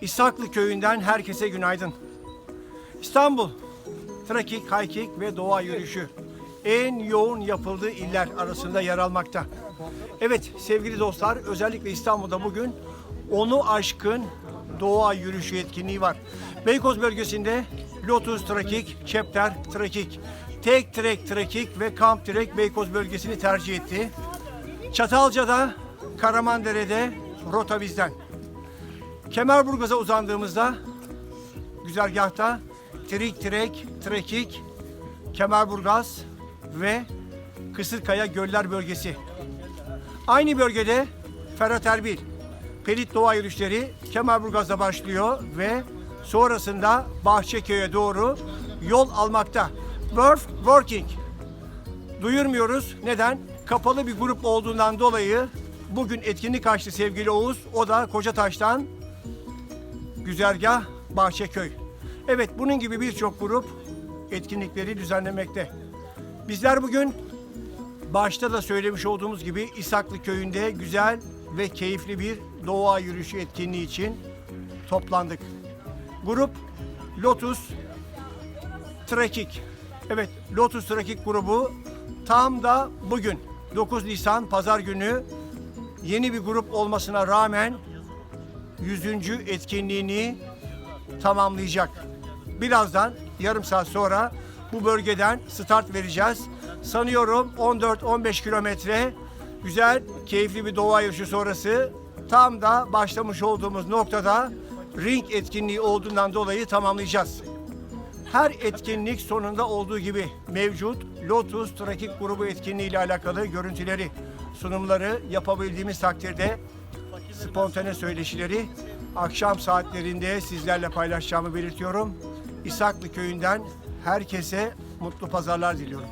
İshaklı köyünden herkese günaydın. İstanbul, trakik, haykik ve doğa yürüyüşü en yoğun yapıldığı iller arasında yer almakta. Evet sevgili dostlar özellikle İstanbul'da bugün onu aşkın doğa yürüyüşü etkinliği var. Beykoz bölgesinde Lotus Trakik, Chapter Trakik, Tek Trek Trakik ve Kamp Trek Beykoz bölgesini tercih etti. Çatalca'da, Karamandere'de rota bizden. Kemerburgaz'a uzandığımızda güzergahta Trik Trek, Trekik, Kemerburgaz ve Kısırkaya Göller bölgesi. Aynı bölgede Ferhat Erbil, Pelit Doğa Yürüyüşleri Kemerburgaz'da başlıyor ve sonrasında Bahçeköy'e doğru yol almakta. Worth Working. Duyurmuyoruz. Neden? Kapalı bir grup olduğundan dolayı bugün etkinlik açtı sevgili Oğuz. O da Kocataş'tan Güzergah Bahçeköy. Evet bunun gibi birçok grup etkinlikleri düzenlemekte. Bizler bugün başta da söylemiş olduğumuz gibi İshaklı köyünde güzel ve keyifli bir doğa yürüyüşü etkinliği için toplandık. Grup Lotus Trekik. Evet Lotus Trekik grubu tam da bugün 9 Nisan pazar günü yeni bir grup olmasına rağmen 100. etkinliğini tamamlayacak. Birazdan yarım saat sonra bu bölgeden start vereceğiz. Sanıyorum 14-15 kilometre güzel, keyifli bir doğa yürüyüşü sonrası tam da başlamış olduğumuz noktada ring etkinliği olduğundan dolayı tamamlayacağız. Her etkinlik sonunda olduğu gibi mevcut Lotus Trakik grubu etkinliği ile alakalı görüntüleri, sunumları yapabildiğimiz takdirde spontane söyleşileri akşam saatlerinde sizlerle paylaşacağımı belirtiyorum. İshaklı köyünden herkese mutlu pazarlar diliyorum.